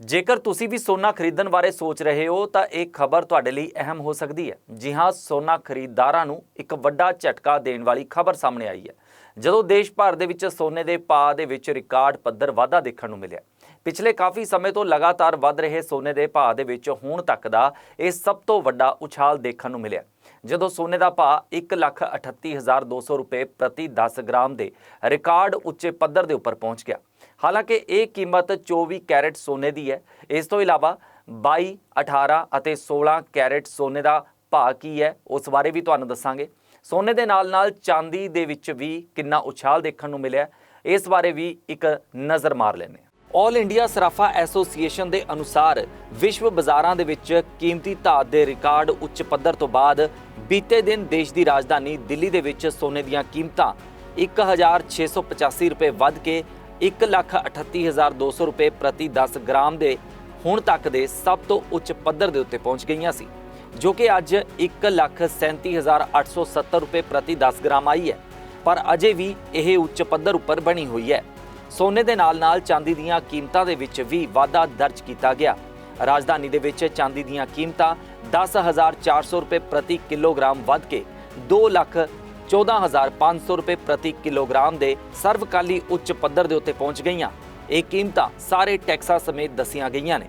ਜੇਕਰ ਤੁਸੀਂ ਵੀ ਸੋਨਾ ਖਰੀਦਣ ਬਾਰੇ ਸੋਚ ਰਹੇ ਹੋ, ਤਾਂ ਇਹ ਖਬਰ ਤੁਹਾਡੇ ਲਈ ਅਹਿਮ ਹੋ ਸਕਦੀ ਹੈ। ਜੀ ਹਾਂ, ਸੋਨਾ ਖਰੀਦਦਾਰਾਂ ਨੂੰ ਇੱਕ ਵੱਡਾ ਝਟਕਾ ਦੇਣ ਵਾਲੀ ਖਬਰ ਸਾਹਮਣੇ ਆਈ ਹੈ। ਜਦੋਂ ਦੇਸ਼ ਭਰ ਦੇ ਵਿੱਚ ਸੋਨੇ ਦੇ ਭਾਅ ਦੇ ਵਿੱਚ ਰਿਕਾਰਡ ਪੱਧਰ ਵਾਧਾ ਦੇਖਣ ਨੂੰ ਮਿਲਿਆ। ਪਿਛਲੇ ਕਾਫੀ ਸਮੇਂ ਤੋਂ ਲਗਾਤਾਰ ਵੱਧ ਰਹੇ ਸੋਨੇ ਦੇ ਭਾਅ ਦੇ ਵਿੱਚ ਹੁਣ ਤੱਕ ਦਾ ਇਹ ਸਭ ਤੋਂ ਵੱਡਾ ਉਛਾਲ ਦੇਖਣ ਨੂੰ ਮਿਲਿਆ। ਜਦੋਂ ਸੋਨੇ ਦਾ ਭਾਅ 138200 ਰੁਪਏ ਪ੍ਰਤੀ 10 ਗ੍ਰਾਮ ਦੇ ਰਿਕਾਰਡ ਉੱਚੇ ਪੱਧਰ ਦੇ ਉੱਪਰ ਪਹੁੰਚ ਗਿਆ। ਹਾਲਾਂਕਿ ਇਹ ਕੀਮਤ 24 ਕੈਰਟ ਸੋਨੇ ਦੀ ਹੈ। ਇਸ ਤੋਂ ਇਲਾਵਾ 22 18 ਅਤੇ 16 ਕੈਰਟ ਸੋਨੇ ਦਾ ਭਾਅ ਕੀ ਹੈ? ਉਸ ਬਾਰੇ ਵੀ ਤੁਹਾਨੂੰ ਦੱਸਾਂਗੇ। ਸੋਨੇ ਦੇ ਨਾਲ-ਨਾਲ ਚਾਂਦੀ ਦੇ ਵਿੱਚ ਵੀ ਕਿੰਨਾ ਉਛਾਲ ਦੇਖਣ ਨੂੰ ਮਿਲਿਆ। ਇਸ ਬਾਰੇ ਵੀ ਇੱਕ ਨਜ਼ਰ ਮਾਰ ਲੈਂਦੇ ਹਾਂ। ਆਲ ਇੰਡੀਆ ਸਰਾਫਾ ਐਸੋਸੀਏਸ਼ਨ ਦੇ ਅਨੁਸਾਰ ਵਿਸ਼ਵ ਬਾਜ਼ਾਰਾਂ ਦੇ ਵਿੱਚ ਕੀਮਤੀ ਧਾਤ ਦੇ ਰਿਕਾਰਡ ਉੱਚ ਪੱਧਰ ਤੋਂ ਬਾਅਦ ਬੀਤੇ ਦਿਨ ਦੇਸ਼ ਦੀ ਰਾਜਧਾਨੀ ਦਿੱਲੀ ਦੇ ਵਿੱਚ ਸੋਨੇ ਦੀਆਂ ਕੀਮਤਾਂ 1685 ਰੁਪਏ ਵੱਧ ਕੇ 138200 ਰੁਪਏ ਪ੍ਰਤੀ 10 ਗ੍ਰਾਮ ਦੇ ਹੁਣ ਤੱਕ ਦੇ ਸਭ ਤੋਂ ਉੱਚ ਪੱਧਰ ਦੇ ਉੱਤੇ ਪਹੁੰਚ ਗਈਆਂ ਸੀ। ਜੋ ਕਿ ਅੱਜ 137870 ਰੁਪਏ ਪ੍ਰਤੀ 10 ਗ੍ਰਾਮ ਆਈ ਹੈ, ਪਰ ਅਜੇ ਵੀ ਇਹ ਉੱਚ ਪੱਧਰ ਉੱਪਰ ਬਣੀ ਹੋਈ ਹੈ। ਸੋਨੇ ਦੇ ਨਾਲ-ਨਾਲ ਚਾਂਦੀ ਦੀਆਂ ਕੀਮਤਾਂ ਦੇ ਵਿੱਚ ਵੀ ਵਾਧਾ ਦਰਜ ਕੀਤਾ ਗਿਆ। ਰਾਜਧਾਨੀ ਦੇ ਵਿੱਚ ਚਾਂਦੀ ਦੀਆਂ ਕੀਮਤਾਂ 10400 ਰੁਪਏ ਪ੍ਰਤੀ ਕਿਲੋਗ੍ਰਾਮ ਵੱਧ ਕੇ 2 ਲੱਖ 14500 ਰੁਪਏ ਪ੍ਰਤੀ ਕਿਲੋਗ੍ਰਾਮ ਦੇ ਸਰਵਕਾਲੀ ਉੱਚ ਪੱਧਰ ਦੇ ਉੱਤੇ ਪਹੁੰਚ ਗਈਆਂ। ਇਹ ਕੀਮਤਾਂ ਸਾਰੇ ਟੈਕਸਾਂ ਸਮੇਤ ਦੱਸੀਆਂ ਗਈਆਂ ਨੇ।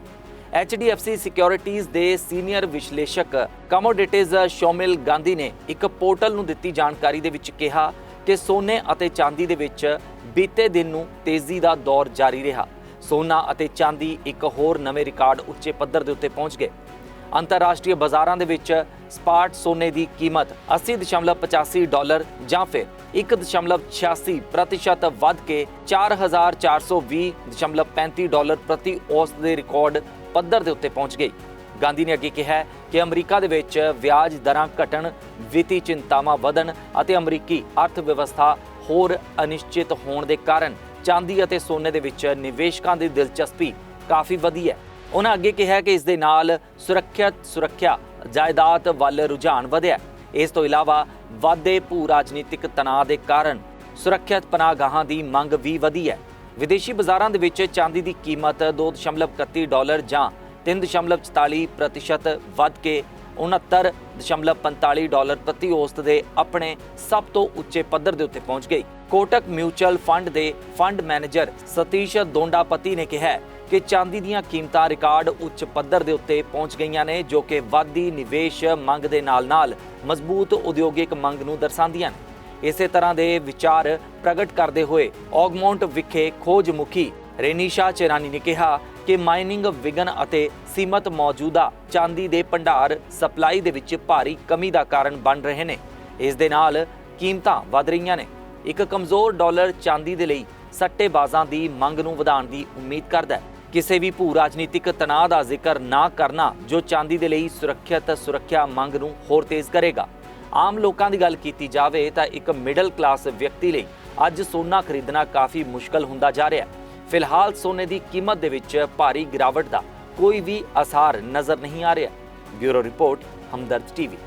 HDFC ਸਿਕਿਉਰਿਟੀਜ਼ ਦੇ ਸੀਨੀਅਰ ਵਿਸ਼ਲੇਸ਼ਕ ਕਮੋਡਿਟੀਜ਼ ਸ਼ੋਮਿਲ ਗਾਂਧੀ ਨੇ ਇੱਕ ਪੋਰਟਲ ਨੂੰ ਦਿੱਤੀ ਜਾਣਕਾਰੀ ਦੇ ਵਿੱਚ ਕਿਹਾ ਕਿ ਸੋਨੇ ਅਤੇ ਚਾਂਦੀ ਦੇ ਵਿੱਚ ਬੀਤੇ ਦਿਨ ਨੂੰ ਤੇਜ਼ੀ ਦਾ ਦੌਰ ਜਾਰੀ ਰਿਹਾ। ਸੋਨਾ ਅਤੇ ਚਾਂਦੀ ਇੱਕ ਹੋਰ ਨਵੇਂ ਰਿਕਾਰਡ ਉੱਚੇ ਪੱਧਰ ਦੇ ਉੱਤੇ ਪਹੁੰਚ ਗਏ। ਅੰਤਰਰਾਸ਼ਟਰੀ ਬਾਜ਼ਾਰਾਂ ਦੇ ਵਿੱਚ ਸਪਾਟ ਸੋਨੇ ਦੀ ਕੀਮਤ 80.85 ਡਾਲਰ ਜਾਂ ਫਿਰ 1.86 ਪ੍ਰਤੀਸ਼ਤ ਵੱਧ ਕੇ 4420.35 ਡਾਲਰ ਪ੍ਰਤੀ ਔਸਤ ਦੇ ਰਿਕਾਰਡ ਪੱਧਰ ਦੇ ਉੱਤੇ ਪਹੁੰਚ ਗਈ। ਗਾਂਧੀ ਨੇ ਅੱਗੇ ਕਿਹਾ ਕਿ ਅਮਰੀਕਾ ਦੇ ਵਿੱਚ ਵਿਆਜ ਦਰਾਂ ਘਟਣ, ਵਿੱਤੀ ਚਿੰਤਾਵਾਂ ਵਧਣ ਅਤੇ ਅਮਰੀਕੀ ਅਰਥ ਵਿਵਸਥਾ ਹੋਰ ਅਨਿਸ਼ਚਿਤ ਹੋਣ ਦੇ ਕਾਰਨ ਚਾਂਦੀ ਅਤੇ ਸੋਨੇ ਦੇ ਵਿੱਚ ਨਿਵੇਸ਼ਕਾਂ ਦੀ ਦਿਲਚਸਪੀ ਕਾਫੀ ਵਧੀ ਹੈ। ਉਹਨਾਂ ਅੱਗੇ ਕਿਹਾ ਕਿ ਇਸ ਦੇ ਨਾਲ ਸੁਰੱਖਿਅਤ ਸੁਰੱਖਿਆ ਜਾਇਦਾਦ ਵੱਲ ਰੁਝਾਨ ਵਧਿਆ ਇਸ ਤੋਂ ਇਲਾਵਾ ਵਾਧੇ ਭੂ ਰਾਜਨੀਤਿਕ ਤਣਾਅ ਦੇ ਕਾਰਨ ਸੁਰੱਖਿਅਤ ਪਨਾਹਗਾਹਾਂ ਦੀ ਮੰਗ ਵੀ ਵਧੀ ਹੈ। ਵਿਦੇਸ਼ੀ ਬਾਜ਼ਾਰਾਂ ਦੇ ਵਿੱਚ ਚਾਂਦੀ ਦੀ ਕੀਮਤ 2.31 ਡਾਲਰ ਜਾਂ 3.44 ਪ੍ਰਤੀਸ਼ਤ ਵੱਧ ਕੇ 69.45 ਡਾਲਰ ਪ੍ਰਤੀ ਔਸਤ ਦੇ ਆਪਣੇ ਸਭ ਤੋਂ ਉੱਚੇ ਪੱਧਰ ਦੇ ਉੱਤੇ ਪਹੁੰਚ ਗਈ। ਕੋਟਕ ਮਿਊਚੁਅਲ ਫੰਡ ਦੇ ਫੰਡ ਮੈਨੇਜਰ ਸਤੀਸ਼ ਦੋਂਡਾਪਤੀ ਨੇ ਕਿਹਾ ਕਿ ਚਾਂਦੀ ਦੀਆਂ ਕੀਮਤਾਂ ਰਿਕਾਰਡ ਉੱਚ ਪੱਧਰ ਦੇ ਉੱਤੇ ਪਹੁੰਚ ਗਈਆਂ ਨੇ, ਜੋ ਕਿ ਵਾਧੀ ਨਿਵੇਸ਼ ਮੰਗ ਦੇ ਨਾਲ-ਨਾਲ ਮਜ਼ਬੂਤ ਉਦਯੋਗਿਕ ਮੰਗ ਨੂੰ ਦਰਸਾਉਂਦੀਆਂ ਨੇ। ਇਸੇ ਤਰ੍ਹਾਂ ਦੇ ਵਿਚਾਰ ਪ੍ਰਗਟ ਕਰਦੇ ਹੋਏ ਔਗਮੌਂਟ ਵਿਖੇ ਖੋਜ ਮੁਖੀ ਰੇਨੀਸ਼ਾ ਚੇਰਾਨੀ ਨੇ ਕਿਹਾ ਕਿ ਮਾਈਨਿੰਗ ਵਿਗਨ ਅਤੇ ਸੀਮਤ ਮੌਜੂਦਾ ਚਾਂਦੀ ਦੇ ਭੰਡਾਰ ਸਪਲਾਈ ਦੇ ਵਿੱਚ ਭਾਰੀ ਕਮੀ ਦਾ ਕਾਰਨ ਬਣ ਰਹੇ ਨੇ। ਇਸ ਦੇ ਨਾਲ ਕੀਮਤਾਂ ਵਧ ਰਹੀਆਂ ਨੇ। ਇੱਕ ਕਮਜ਼ੋਰ ਡਾਲਰ ਚਾਂਦੀ ਦੇ ਲਈ ਸੱਟੇਬਾਜ਼ਾਂ ਦੀ ਮੰਗ ਨੂੰ ਵਧਾਉਣ ਦੀ ਉਮੀਦ ਕਰਦਾ ਹੈ। ਕਿਸੇ ਵੀ ਭੂ ਰਾਜਨੀਤਿਕ ਤਣਾਅ ਦਾ ਜ਼ਿਕਰ ਨਾ ਕਰਨਾ ਜੋ ਚਾਂਦੀ ਦੇ ਲਈ ਸੁਰੱਖਿਅਤ ਸੁਰੱਖਿਆ ਮੰਗ ਨੂੰ ਹੋਰ ਤੇਜ਼ ਕਰੇਗਾ। ਆਮ ਲੋਕਾਂ ਦੀ ਗੱਲ ਕੀਤੀ ਜਾਵੇ ਤਾਂ ਇੱਕ ਮਿਡਲ ਕਲਾਸ ਵਿਅਕਤੀ ਲਈ ਅੱਜ ਸੋਨਾ ਖਰੀਦਣਾ ਕਾਫੀ ਮੁਸ਼ਕਲ ਹੁੰਦਾ ਜਾ ਰਿਹਾ ਹੈ। ਫਿਲਹਾਲ ਸੋਨੇ ਦੀ ਕੀਮਤ ਦੇ ਵਿੱਚ ਭਾਰੀ ਗਿਰਾਵਟ ਦਾ ਕੋਈ ਵੀ ਅਸਾਰ ਨਜ਼ਰ ਨਹੀਂ ਆ ਰਿਹਾ। Bureau report, Hamdard TV.